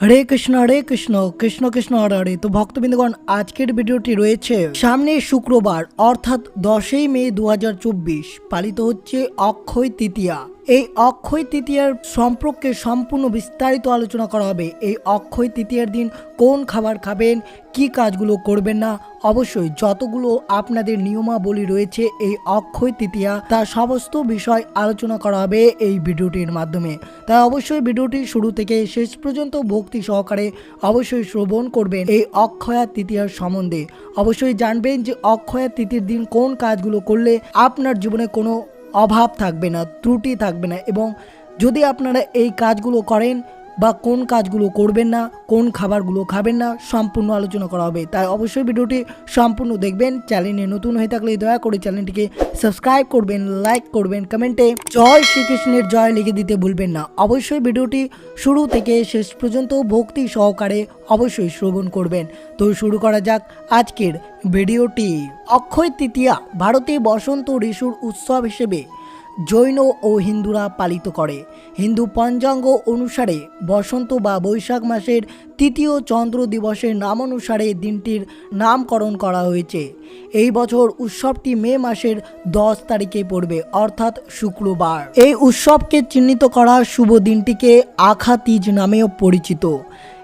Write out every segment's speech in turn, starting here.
হরে কৃষ্ণ হরে কৃষ্ণ কৃষ্ণ কৃষ্ণ, হরে হরে। তো ভক্তবৃন্দগণ, আজকের ভিডিওটি রয়েছে সামনে শুক্রবার, অর্থাৎ দশই মে দু হাজার চব্বিশ, পালিত হচ্ছে অক্ষয় তৃতীয়া। এই অক্ষয় তৃতীয়ার সম্পর্কে সম্পূর্ণ বিস্তারিত আলোচনা করা হবে। এই অক্ষয় তৃতীয়ার দিন কোন খাবার খাবেন, কি কাজগুলো করবেন না, অবশ্যই যতগুলো আপনাদের নিয়মাবলী রয়েছে এই অক্ষয় তৃতীয়া, তার সমস্ত বিষয় আলোচনা করা হবে এই ভিডিওটির মাধ্যমে। তাই অবশ্যই ভিডিওটি শুরু থেকে শেষ পর্যন্ত ভক্তি সহকারে অবশ্যই শ্রবণ করবেন এই অক্ষয়া তৃতীয়ার সম্বন্ধে। অবশ্যই জানবেন যে অক্ষয়া তৃতীয় দিন কোন কাজগুলো করলে আপনার জীবনে কোনো অভাব থাকবে না ত্রুটি থাকবে না এবং যদি আপনারা এই কাজগুলো করেন বা কোন কাজগুলো করবেন না, কোন খাবারগুলো খাবেন না, সম্পূর্ণ আলোচনা করা হবে। তাই অবশ্যই ভিডিওটি সম্পূর্ণ দেখবেন। চ্যানেলে নতুন হয়ে থাকলে দয়া করে চ্যানেলটিকে সাবস্ক্রাইব করবেন, লাইক করবেন, কমেন্টে জয় শ্রীকৃষ্ণের জয় লিখে দিতে ভুলবেন না। অবশ্যই ভিডিওটি শুরু থেকে শেষ পর্যন্ত ভক্তি সহকারে অবশ্যই শ্রবণ করবেন। তো শুরু করা যাক আজকের ভিডিওটি। অক্ষয় তৃতীয়া, ভারতে বসন্ত ঋষুর উৎসব হিসেবে জৈন ও হিন্দুরা পালিত করে। হিন্দু পঞ্চাঙ্গ অনুসারে বসন্ত বা বৈশাখ মাসের তৃতীয় চন্দ্র দিবসের নাম অনুসারে দিনটির নামকরণ করা হয়েছে। এই বছর উৎসবটি মে মাসের দশ তারিখে পড়বে, অর্থাৎ শুক্রবার। এই উৎসবকে চিহ্নিত করা শুভ দিনটিকে আখা তিজ নামেও পরিচিত।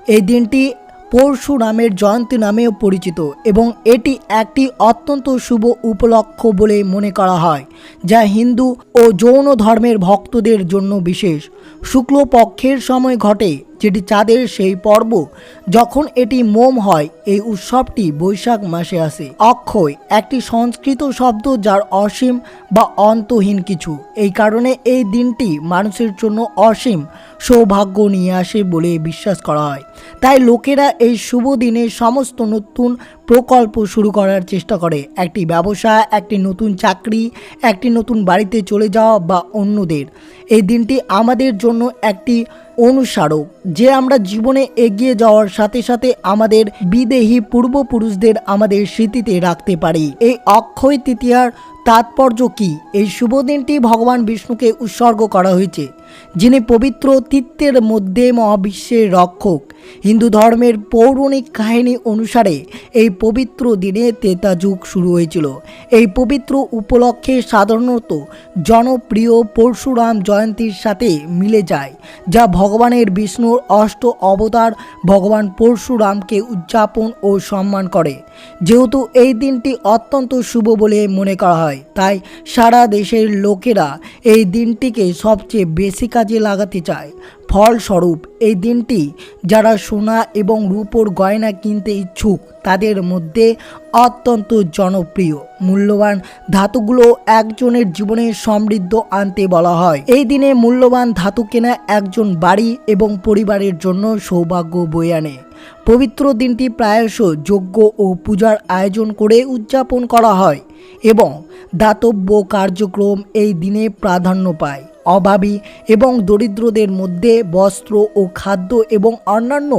এই দিনটি পরশুরামের জয়ন্তী নামেও পরিচিত এবং এটি একটি অত্যন্ত শুভ উপলক্ষ বলে মনে করা হয়, যা হিন্দু ও যৌন ধর্মের ভক্তদের জন্য বিশেষ। শুক্লপক্ষের সময় ঘটে যেটি চাঁদের সেই পর্ব, যখন এটি মোম হয়, এই উৎসবটি বৈশাখ মাসে আসে। অক্ষয়, একটি সংস্কৃত শব্দ যার অসীম বা অন্তহীন কিছু। এই কারণে এই দিনটি মানুষের জন্য অসীম সৌভাগ্য নিয়ে আসে বলে বিশ্বাস করা হয়। তাই লোকেরা এই শুভ দিনে সমস্ত নতুন প্রকল্প শুরু করার চেষ্টা করে। একটি ব্যবসা, একটি নতুন চাকরি, একটি নতুন বাড়িতে চলে যাওয়া বা অন্যদের। এই দিনটি আমাদের জন্য একটি অনুস্মারক যে আমরা জীবনে এগিয়ে যাওয়ার সাথে সাথে আমাদের বিদেহী পূর্বপুরুষদের আমাদের স্মৃতিতে রাখতে পারি। এই অক্ষয় তৃতীয়ার তাৎপর্য কি? এই শুভ দিনটি ভগবান বিষ্ণুকে উৎসর্গ করা হয়েছে। যিনি পবিত্র তীর্থের মধ্যে মহাবিশ্বের রক্ষক। হিন্দু ধর্মের পৌরাণিক কাহিনী অনুসারে এই পবিত্র দিনে তেতা যুগ শুরু হয়েছিল। এই পবিত্র উপলক্ষে সাধারণত জনপ্রিয় পরশুরাম জয়ন্তীর সাথে মিলে যায়, যা ভগবানের বিষ্ণুর অষ্ট অবতার ভগবান পরশুরামকে উদযাপন ও সম্মান করে। যেহেতু এই দিনটি অত্যন্ত শুভ বলে মনে করা হয়, তাই সারা দেশের লোকেরা এই দিনটিকে সবচেয়ে বেশি কাজে লাগাতে চায়। ফলস্বরূপ, এই দিনটি যারা সোনা এবং রূপোর গয়না কিনতে ইচ্ছুক, তাদের মধ্যে অত্যন্ত জনপ্রিয়। মূল্যবান ধাতুগুলো একজনের জীবনে সমৃদ্ধ আনতে বলা হয়। এই দিনে মূল্যবান ধাতু কেনা একজন বাড়ি এবং পরিবারের জন্য সৌভাগ্য বয়ে আনে। পবিত্র দিনটি প্রায়শ যজ্ঞ ও পূজার আয়োজন করে উদযাপন করা হয় এবং দাতব্য কার্যক্রম এই দিনে প্রাধান্য পায়। অভাবী এবং দরিদ্রদের মধ্যে বস্ত্র ও খাদ্য এবং অন্যান্য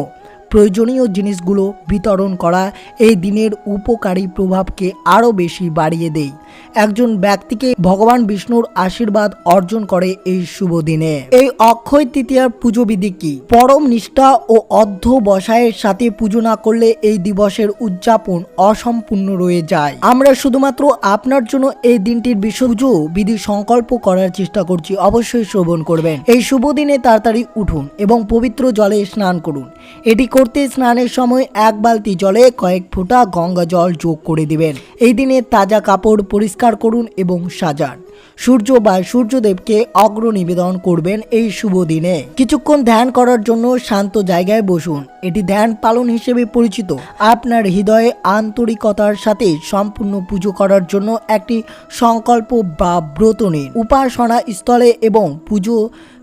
প্রয়োজনীয় জিনিসগুলো বিতরণ করা এই দিনের উপকারী প্রভাবকে আরও বেশি বাড়িয়ে দেয়। একজন ব্যক্তিকে ভগবান বিষ্ণুর আশীর্বাদ অর্জন করে এই শুভ দিনে। এই অক্ষয় তৃতীয়ার পুজো বিধি কি? পরম নিষ্ঠা ও অধ্যবসায়ের সাথে পুজো না করলে এই দিবসের উদযাপন অসম্পূর্ণ রয়ে যায়। আমরা শুধুমাত্র আপনার জন্য এই দিনটির বিশ্ব বিধি সংকল্প করার চেষ্টা করছি। অবশ্যই শ্রবণ করবেন। এই শুভ দিনে তাড়াতাড়ি উঠুন এবং পবিত্র জলে স্নান করুন। এটি করতে স্নানের সময় এক বালতি জলে কয়েক ফোঁটা গঙ্গা জল যোগ করে দিবেন। এই দিনে তাজা কাপড় পরিষ্কার করুন এবং সাজান। সূর্য বা সূর্যদেবকে অগ্র নিবেদন করবেন এই শুভ দিনে। কিছুক্ষণ ধ্যান করার জন্য শান্ত জায়গায় বসুন। এটি ধ্যান পালন হিসেবে পরিচিত। আপনার হৃদয়ে আন্তরিকতার সাথে সম্পূর্ণ পুজো করার জন্য একটি সংকল্প বা ব্রত নিন। উপাসনা স্থলে এবং পুজো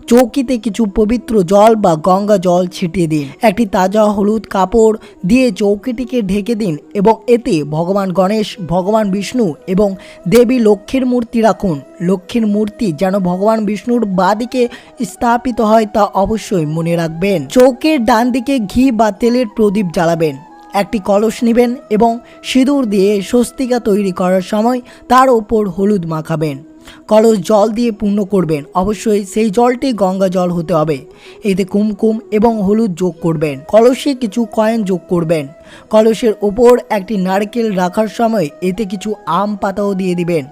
চৌকিতে কিছু পবিত্র জল বা গঙ্গা জল ছিটিয়ে দিন। একটি তাজা হলুদ কাপড় দিয়ে চৌকিটিকে ঢেকে দিন এবং এতে ভগবান গণেশ, ভগবান বিষ্ণু এবং দেবী লক্ষ্মীর মূর্তি রাখুন। লক্ষ্মীর মূর্তি যেন ভগবান বিষ্ণুর বাদিকে স্থাপিত হয় তা অবশ্যই মনে রাখবেন। চৌকের ডান দিকে ঘি বা তেলের প্রদীপ জ্বালাবেন। একটি কলস নেবেন এবং সিঁদুর দিয়ে স্বস্তিকা তৈরি করার সময় তার ওপর হলুদ মাখাবেন। কলস জল দিয়ে পূর্ণ করবেন। অবশ্যই সেই জলটি গঙ্গা জল হতে হবে। এতে কুমকুম এবং হলুদ যোগ করবেন। কলসে কিছু কয়েন যোগ করবেন। কলসের ওপর একটি নারকেল রাখার সময় এতে কিছু আম পাতাও দিয়ে দিবেন।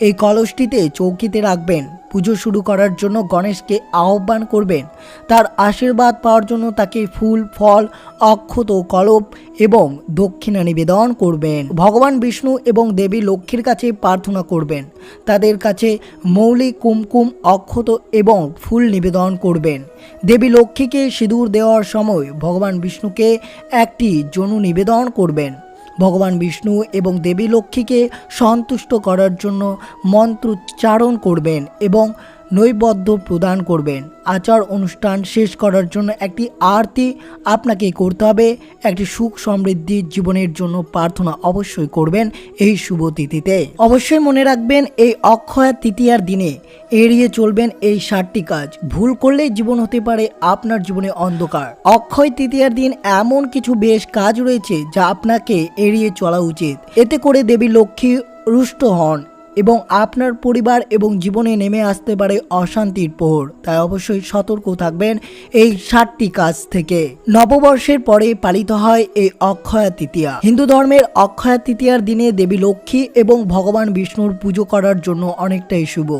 এই কলসটিতে চৌকিতে রাখবেন। পুজো শুরু করার জন্য গণেশকে আহ্বান করবেন। তার আশীর্বাদ পাওয়ার জন্য তাকে ফুল, ফল, অক্ষত, কলপ এবং দক্ষিণা নিবেদন করবেন। ভগবান বিষ্ণু এবং দেবী লক্ষ্মীর কাছে প্রার্থনা করবেন। তাদের কাছে মৌলিক কুমকুম, অক্ষত এবং ফুল নিবেদন করবেন। দেবী লক্ষ্মীকে সিঁদুর দেওয়ার সময় ভগবান বিষ্ণুকে একটি জনু নিবেদন করবেন। ভগবান বিষ্ণু এবং দেবী লক্ষ্মীকে সন্তুষ্ট করার জন্য মন্ত্রোচ্চারণ করবেন এবং নৈবদ্য প্রদান করবেন। আচার অনুষ্ঠান শেষ করার জন্য একটি আরতি আপনাকে করতে হবে। একটি সুখ সমৃদ্ধির জীবনের জন্য প্রার্থনা অবশ্যই করবেন এই শুভ তিথিতে। অবশ্যই মনে রাখবেন, এই অক্ষয়া তৃতীয়ার দিনে এড়িয়ে চলবেন এই সাতটি কাজ। ভুল করলে জীবন হতে পারে, আপনার জীবনে অন্ধকার। অক্ষয় তৃতীয়ার দিন এমন কিছু বেশ কাজ রয়েছে যা আপনাকে এড়িয়ে চলা উচিত। এতে করে দেবী লক্ষ্মী রুষ্ট হন। এবং আপনার পরিবার এবং জীবনে নেমে আসতে পারে অশান্তির পোহর। তাই অবশ্যই সতর্ক থাকবেন এই সাতটি কাজ থেকে। নববর্ষের পরে পালিত হয় এই অক্ষয়া তৃতীয়া। হিন্দু ধর্মের অক্ষয়া তৃতীয়ার দিনে দেবী লক্ষ্মী এবং ভগবান বিষ্ণুর পুজো করার জন্য অনেকটাই শুভ।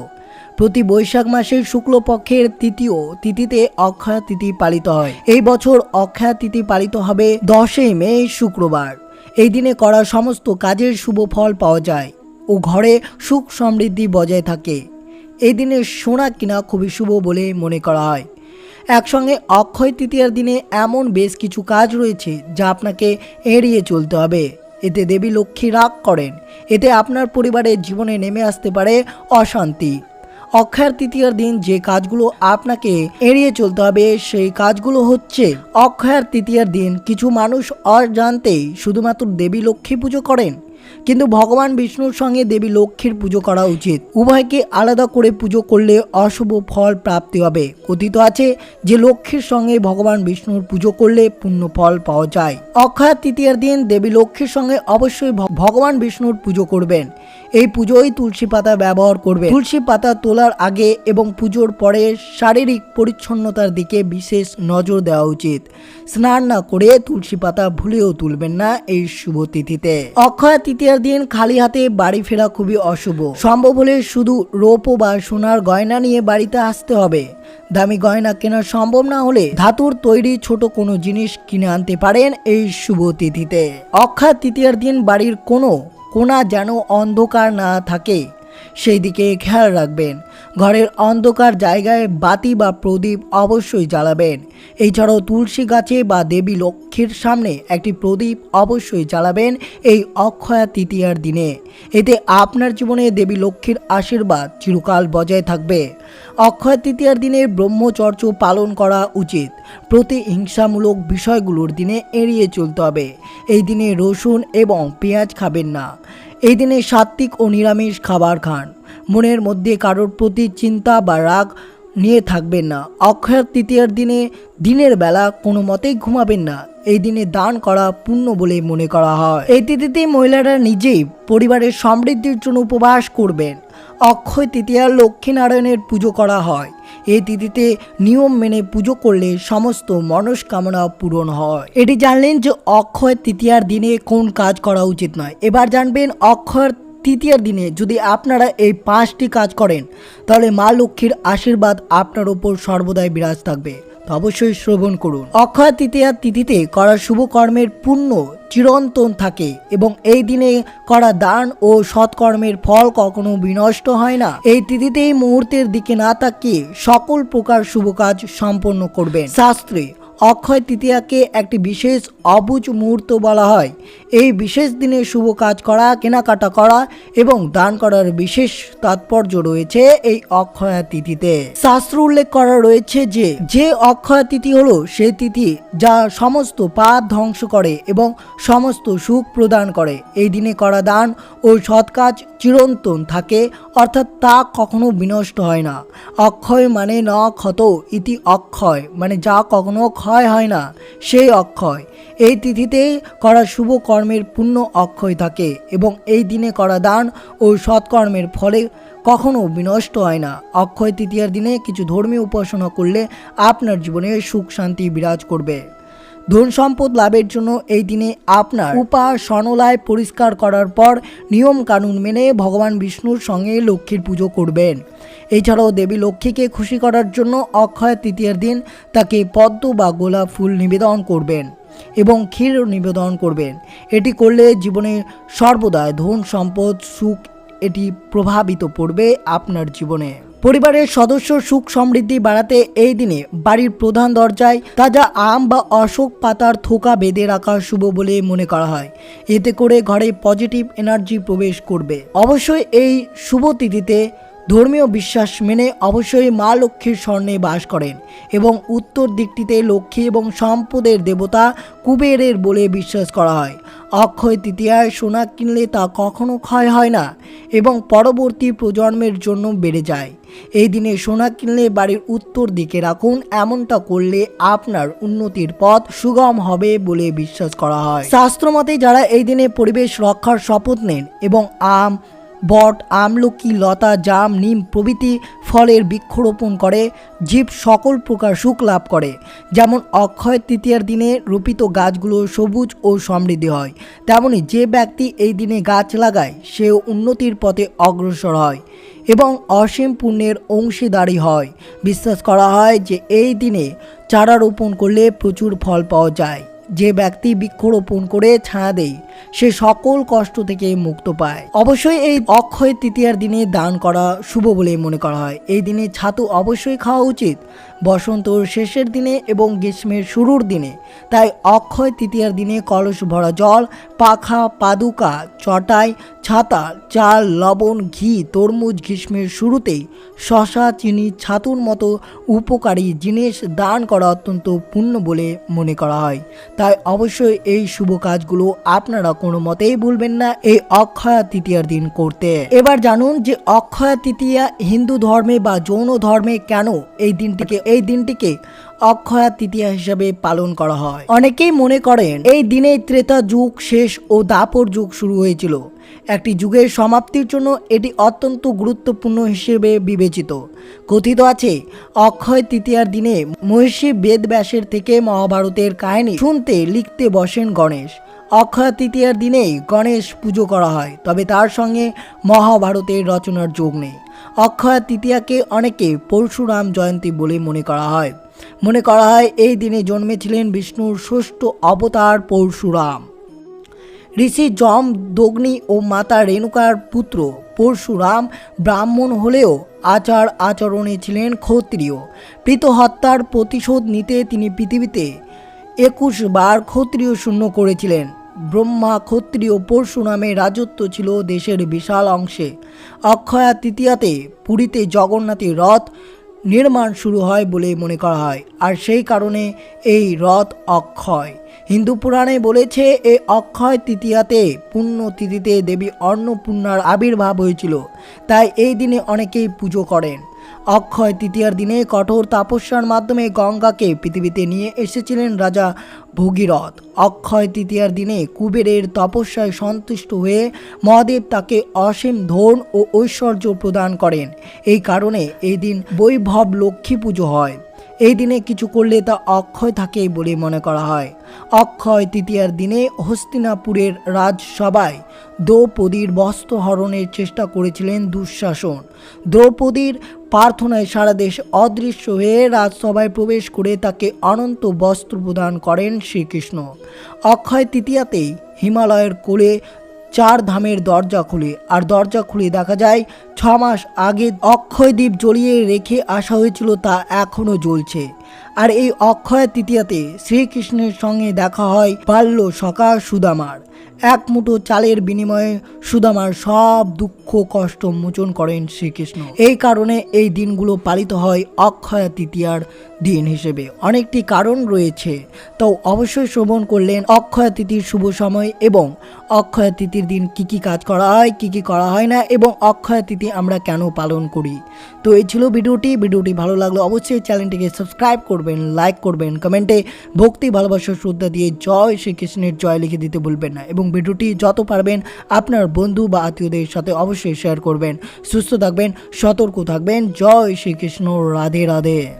প্রতি বৈশাখ মাসের শুক্লপক্ষের তৃতীয় তিথিতে অক্ষয়া তিথি পালিত হয়। এই বছর অক্ষয়া তিথি পালিত হবে দশই মে শুক্রবার। এই দিনে করা সমস্ত কাজের শুভ ফল পাওয়া যায়। ও ঘরে সুখ সমৃদ্ধি বজায় থাকে। এই দিনে সোনা কিনা খুবই শুভ বলে মনে করা হয়। একসঙ্গে অক্ষয় তৃতীয়ার দিনে এমন বেশ কিছু কাজ রয়েছে যা আপনাকে এড়িয়ে চলতে হবে। এতে দেবী লক্ষ্মী রাগ করেন। এতে আপনার পরিবারের জীবনে নেমে আসতে পারে অশান্তি। অক্ষয়ের তৃতীয়ার দিন যে কাজগুলো আপনাকে এড়িয়ে চলতে হবে, সেই কাজগুলো হচ্ছে অক্ষয়ের তৃতীয়ার দিন কিছু মানুষ অজান্তেই শুধুমাত্র দেবী লক্ষ্মী পুজো করেন। কিন্তু ভগবান বিষ্ণুর সঙ্গে দেবী লক্ষ্মীর পুজো করা উচিত। উভয়কে আলাদা করে পুজো করলে অশুভ ফল প্রাপ্তি হবে। কথিত আছে যে লক্ষ্মীর সঙ্গে ভগবান বিষ্ণুর পুজো করলে পূর্ণ ফল পাওয়া যায়। অক্ষয় তৃতীয়ার দিন দেবী লক্ষ্মীর সঙ্গে অবশ্যই ভগবান বিষ্ণুর পুজো করবেন। এই পুজোয় তুলসী পাতা ব্যবহার করবে। তুলসী পাতা তোলার আগে এবং পুজোর পরে শারীরিক পরিচ্ছন্নতার দিকে বিশেষ নজর দেওয়া উচিত। স্নান না করে তুলসী পাতা ভুলেও তুলবেন না এই শুভ তিথিতে। অক্ষয় তৃতীয়ার দিন খালি হাতে বাড়ি ফেরা খুবই অশুভ। সম্ভব হলে শুধু রৌপ্য বা সোনার গয়না নিয়ে বাড়িতে আসতে হবে। দামি গয়না কেনা সম্ভব না হলে ধাতুর তৈরি ছোট কোনো জিনিস কিনে আনতে পারেন এই শুভ তিথিতে। অক্ষয় তৃতীয়ার দিন বাড়ির কোনো কোনা যেন অন্ধকার না থাকে সেই দিকে খেয়াল রাখবেন। ঘরের অন্ধকার জায়গায় বাতি বা প্রদীপ অবশ্যই জ্বালাবেন। এছাড়াও তুলসী গাছে বা দেবী লক্ষ্মীর সামনে একটি প্রদীপ অবশ্যই জ্বালাবেন এই অক্ষয়া তৃতীয়ার দিনে। এতে আপনার জীবনে দেবী লক্ষ্মীর আশীর্বাদ চিরকাল বজায় থাকবে। অক্ষয় তৃতীয়ার দিনে ব্রহ্মচর্য পালন করা উচিত। প্রতিহিংসামূলক বিষয়গুলোর দিনে এড়িয়ে চলতে হবে। এই দিনে রসুন এবং পেঁয়াজ খাবেন না। এই দিনে সাত্ত্বিক ও নিরামিষ খাবার খান। মনের মধ্যে কারোর প্রতি চিন্তা বা রাগ নিয়ে থাকবেন না। অক্ষয় তৃতীয়ার দিনে, দিনের বেলা কোনো মতেই ঘুমাবেন না। এই দিনে দান করা পুণ্য বলে মনে করা হয়। এই তিথিতে মহিলারা নিজেই পরিবারের সমৃদ্ধির জন্য উপবাস করবেন। অক্ষয় তৃতীয়া লক্ষ্মীনারায়ণের পুজো করা হয়। এই তিথিতে নিয়ম মেনে পুজো করলে সমস্ত মনস্কামনা পূরণ হয়। এটি জানলেন যে অক্ষয় তৃতীয়ার দিনে কোন কাজ করা উচিত নয়। এবার জানবেন অক্ষয় তৃতীয়ার দিনে যদি আপনারা এই পাঁচটি কাজ করেন, তাহলে মা লক্ষ্মীর আশীর্বাদ আপনার ওপর সর্বদাই বিরাজ থাকবে। তো অবশ্যই শ্রবণ করুন। অক্ষয় তৃতীয়ার তিথিতে করা শুভ কর্মের পুণ্য চিরন্তন থাকে এবং এই দিনে করা দান ও সৎকর্মের ফল কখনো বিনষ্ট হয় না। এই তিথিতে এই মুহূর্তের দিকে না তাকিয়ে সকল প্রকার শুভ কাজ সম্পন্ন করবেন। শাস্ত্রে অক্ষয় তৃতীয়াকে একটি বিশেষ অবুজ মুহূর্ত বলা হয়। এই বিশেষ দিনে শুভ কাজ করা, কেনাকাটা করা এবং দান করার বিশেষ তাৎপর্য রয়েছে এই অক্ষয় তিথিতে। শাস্ত্র উল্লেখ করা রয়েছে যে যে অক্ষয় তিথি হলো সে তিথি যা সমস্ত পাপ ধ্বংস করে এবং সমস্ত সুখ প্রদান করে। এই দিনে করা দান ও সৎ কাজ চিরন্তন থাকে, অর্থাৎ তা কখনো বিনষ্ট হয় না। অক্ষয় মানে ন ক্ষত ইতি অক্ষয় মানে যা কখনো ক্ষয় হয় না, সেই অক্ষয়। এই তিথিতে করা শুভ কর্মের পুণ্য অক্ষয় থাকে এবং এই দিনে করা দান ও সৎকর্মের ফলে কখনও বিনষ্ট হয় না। অক্ষয় তৃতীয়ার দিনে কিছু ধর্মীয় উপাসনা করলে আপনার জীবনে সুখ শান্তি বিরাজ করবে। ধন সম্পদ লাভের জন্য এই দিনে আপনার উপাসনলায় পরিষ্কার করার পর নিয়ম কানুন মেনে ভগবান বিষ্ণুর সঙ্গে লক্ষ্মীর পুজো করবেন। এছাড়াও দেবী লক্ষ্মীকে খুশি করার জন্য অক্ষয় তৃতীয়ার দিন তাকে পদ্ম বা গোলাপ ফুল নিবেদন করবেন এবং ক্ষীর নিবেদন করবেন। এটি করলে জীবনে সর্বদাই ধন সম্পদ, সুখ, এটি প্রভাবিত পড়বে আপনার জীবনে। পরিবারের সদস্য সুখ সমৃদ্ধি বাড়াতে এই দিনে বাড়ির প্রধান দরজায় তাজা আম বা অশোক পাতার থোকা বেঁধে রাখা শুভ বলে মনে করা হয়। এতে করে ঘরে পজিটিভ এনার্জি প্রবেশ করবে। অবশ্যই এই শুভ তিথিতে ধর্মীয় বিশ্বাস মেনে অবশ্যই মা লক্ষ্মীর স্বর্ণে বাস করেন এবং উত্তর দিকটিতে লক্ষ্মী এবং সম্পদের দেবতা কুবেরের বলে বিশ্বাস করা হয়। অক্ষয় তৃতীয়ায় সোনা কিনলে তা কখনো ক্ষয় হয় না এবং পরবর্তী প্রজন্মের জন্য বেড়ে যায়। এই দিনে সোনা কিনলে বাড়ির উত্তর দিকে রাখুন, এমনটা করলে আপনার উন্নতির পথ সুগম হবে বলে বিশ্বাস করা হয়। শাস্ত্রমতে যারা এই দিনে পরিবেশ রক্ষার শপথ নেন এবং আম বট, আমলকি, লতা, জাম, নিম প্রভৃতি ফলের বৃক্ষরোপণ করে, জীব সকল প্রকার সুখ লাভ করে। যেমন অক্ষয় তৃতীয়ার দিনে রোপিত গাছগুলো সবুজ ও সমৃদ্ধি হয়, তেমনি যে ব্যক্তি এই দিনে গাছ লাগায়, সেও উন্নতির পথে অগ্রসর হয় এবং অসীম পুণ্যের অংশীদারি হয়। বিশ্বাস করা হয় যে এই দিনে চারা রোপণ করলে প্রচুর ফল পাওয়া যায়। যে ব্যক্তি বৃক্ষরোপণ করে ছায়া দেয় সে সকল কষ্ট থেকে মুক্ত পায়। অবশ্যই এই অক্ষয় তৃতীয়ার দিনে দান করা শুভ বলে মনে করা হয়। এই দিনে ছাতু অবশ্যই খাওয়া উচিত। বসন্তর শেষের দিনে এবং গ্রীষ্মের শুরুর দিনে। তাই অক্ষয় তৃতীয়ার দিনে কলস ভরা জল, পাখা, পাদুকা, চটাই, ছাতা, চাল, লবণ, ঘি, তরমুজ গ্রীষ্মের শুরুতেই শশা, চিনি, ছাতুর মতো উপকারী জিনিস দান করা অত্যন্ত পুণ্য বলে মনে করা হয়। তাই অবশ্যই এই শুভ কাজগুলো আপনারা কোনো মতেই ভুলবেন না এই অক্ষয়া তৃতীয়ার দিন করতে। এবার জানুন যে অক্ষয়া তৃতীয়া হিন্দু ধর্মে বা যৌন ধর্মে কেন এই দিনটিকে এই দিনটিকে অক্ষয়া তৃতীয়া হিসাবে পালন করা হয়? অনেকেই মনে করেন, এই দিনে ত্রেতা যুগ শেষ ও দাপর যুগ শুরু হয়েছিল। একটি যুগের সমাপ্তির জন্য এটি অত্যন্ত গুরুত্বপূর্ণ হিসেবে বিবেচিত। কথিত আছে, অক্ষয় তৃতীয়ার দিনে মহিষী বেদব্যাসের থেকে মহাভারতের কাহিনী শুনতে, লিখতে বসেন গণেশ। অক্ষয় তৃতীয়ার দিনেই গণেশ পুজো করা হয়, তবে তার সঙ্গে মহাভারতের রচনার যোগ নেই। অক্ষয় তৃতীয়াকে অনেকে পরশুরাম জয়ন্তী বলে মনে করা হয়। মনে করা হয়, এই দিনে জন্মেছিলেন বিষ্ণুর ষষ্ঠ অবতার পরশুরাম। ঋষি যম, দগ্নি ও মাতা রেণুকার পুত্র পরশুরাম ব্রাহ্মণ হলেও আচার আচরণে ছিলেন ক্ষত্রিয়। হত্যার প্রতিশোধ নিতে তিনি পৃথিবীতে একুশ বার ক্ষত্রিয় শূন্য করেছিলেন। ব্রহ্মা, ক্ষত্রিয়, পরশু নামে রাজত্ব ছিল দেশের বিশাল অংশে। অক্ষয়া তৃতীয়াতে পুরীতে জগন্নাথের রথ নির্মাণ শুরু হয় বলে মনে করা হয়। আর সেই কারণে এই রথ অক্ষয়। হিন্দু পুরাণে বলেছে এই অক্ষয় তৃতীয়াতে তিথিতে দেবী অন্নপূর্ণার আবির্ভাব হয়েছিল। তাই এই দিনে অনেকেই পুজো করেন। অক্ষয় তৃতীয়ার দিনে কঠোর তাপস্যার মাধ্যমে গঙ্গাকে পৃথিবীতে নিয়ে এসেছিলেন রাজা ভগীরথ। অক্ষয় তৃতীয়ার দিনে কুবেরের তপস্যায় সন্তুষ্ট হয়ে মহাদেব তাকে অসীম ধন ও ঐশ্বর্য প্রদান করেন। এই কারণে এই দিন বৈভব লক্ষ্মী পুজো হয়। এই দিনে কিছু করলে তা অক্ষয় থাকে বলে মনে করা হয়। অক্ষয় তৃতীয়ার দিনে হস্তিনাপুরের রাজসভায় দ্রৌপদীর বস্ত্র হরণের চেষ্টা করেছিলেন দুঃশাসন। দ্রৌপদীর প্রার্থনায় সারা দেশ অদৃশ্য হয়ে রাজসভায় প্রবেশ করে তাকে অনন্ত বস্ত্র প্রদান করেন শ্রীকৃষ্ণ। অক্ষয় তৃতীয়াতেই হিমালয়ের কোলে চার ধামের দরজা খুলে, আর দরজা খুলে দেখা যায় ছ মাস আগে অক্ষয় দ্বীপ জ্বলিয়ে রেখে আসা হয়েছিল তা এখনও জ্বলছে। আর এই অক্ষয় তৃতীয়াতে শ্রীকৃষ্ণের সঙ্গে দেখা হয় বাল্য সখা সুদামার। এক মুঠো চালের বিনিময়ে সুদামার সব দুঃখ, কষ্ট মোচন করেন শ্রীকৃষ্ণ। এই কারণে এই দিনগুলো পালিত হয় অক্ষয় তৃতীয়ার দিন হিসেবে। অনেকটি কারণ রয়েছে। তো অবশ্যই শ্রবণ করলেন অক্ষয় তিথির শুভ সময় এবং অক্ষয় তিথির দিন কি কি কাজ করা হয়, কি কি করা হয় না এবং অক্ষয় তিথি আমরা কেন পালন করি। তো এই ছিল ভিডিওটি। ভিডিওটি ভালো লাগলে অবশ্যই চ্যানেলটিকে সাবস্ক্রাইব করবেন, লাইক করবেন, কমেন্টে ভক্তি, ভালোবাসা, শ্রদ্ধা দিয়ে জয় শ্রীকৃষ্ণের জয় লিখে দিতে ভুলবেন না এবং ভিডিওটি যত পারবেন আপনার বন্ধু বা আত্মীয়দের সাথে অবশ্যই শেয়ার করবেন। সুস্থ থাকবেন, সতর্ক থাকবেন। জয় শ্রীকৃষ্ণ। রাধে রাধে।